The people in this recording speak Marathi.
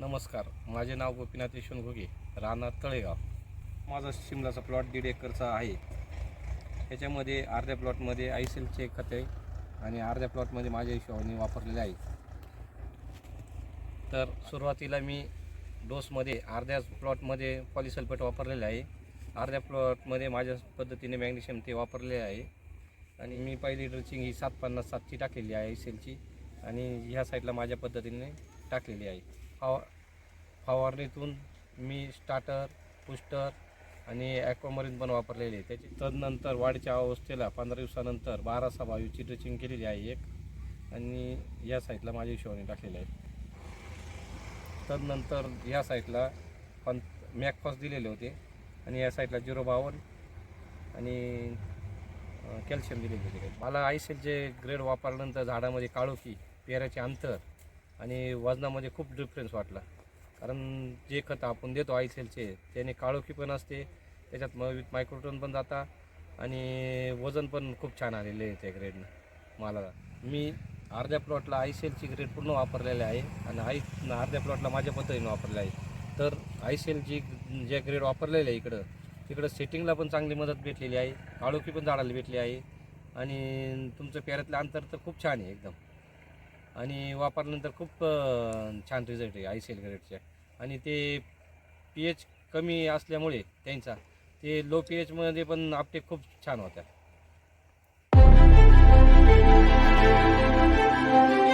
नमस्कार माझे नाव गोपीनाथ यशवंत घोगे राहणार तळेगाव. माझा शिमलाचा प्लॉट दीड एकरचा आहे. त्याच्यामध्ये अर्ध्या प्लॉटमध्ये आय सेलचे खत आहे आणि अर्ध्या प्लॉटमध्ये माझ्या हिशोबाने वापरलेले आहे. तर सुरुवातीला मी डोसमध्ये अर्ध्या प्लॉटमध्ये पॉलिसल्फेट वापरलेले आहे. अर्ध्या प्लॉटमध्ये माझ्या पद्धतीने मॅग्नेशियम ते वापरलेले आहे. आणि मी पहिली ड्रेसिंग ही सात पन्नास सातची टाकलेली आहे आयसेलची. आणि ह्या साईडला माझ्या पद्धतीने टाकलेली आहे. फवा फवारणीतून मी स्टार्टर पुस्टर आणि ॲक्वामरीन पण वापरलेले आहे. त्याची तदनंतर वाढीच्या अवस्थेला पंधरा दिवसानंतर बारा सहा बावीची ड्रिचिंग केलेली आहे एक. आणि या साईडला माझ्या हिशोबाने टाकलेले आहे. तदनंतर या साईडला पण मॅकफॉस दिलेले होते. आणि या साईडला झिरो बावन आणि कॅल्शियम दिलेले होते. मला आयसेलचे ग्रेड वापरल्यानंतर झाडामध्ये काळोखी पेऱ्याचे अंतर आणि वजनामध्ये खूप डिफरन्स वाटला. कारण जे खत आपण देतो आयसेलचे त्याने काळोखी पण असते त्याच्यात मग विथ मायक्रोटोन पण जाता आणि वजन पण खूप छान आलेले आहे त्या ग्रेडनं मला मी अर्ध्या प्लॉटला आयसेलची ग्रेड पूर्ण वापरलेले आहे आणि आय अर्ध्या प्लॉटला माझ्या पद्धतीने वापरले आहे. तर आयसेलची जे ग्रेड वापरलेले आहे इकडं तिकडं सेटिंगला पण चांगली मदत भेटलेली आहे काळोखी पण झाडाला भेटली आहे आणि तुमचं पॅरेतलं अंतर तर खूप छान आहे एकदम. आणि वापरल्यानंतर खूप छान रिझल्ट आहे आय सी एल ग्रेडच्या आणि ते पी एच कमी असल्यामुळे त्यांचा ते लो पी एचमध्ये पण आपटे खूप छान होत्या.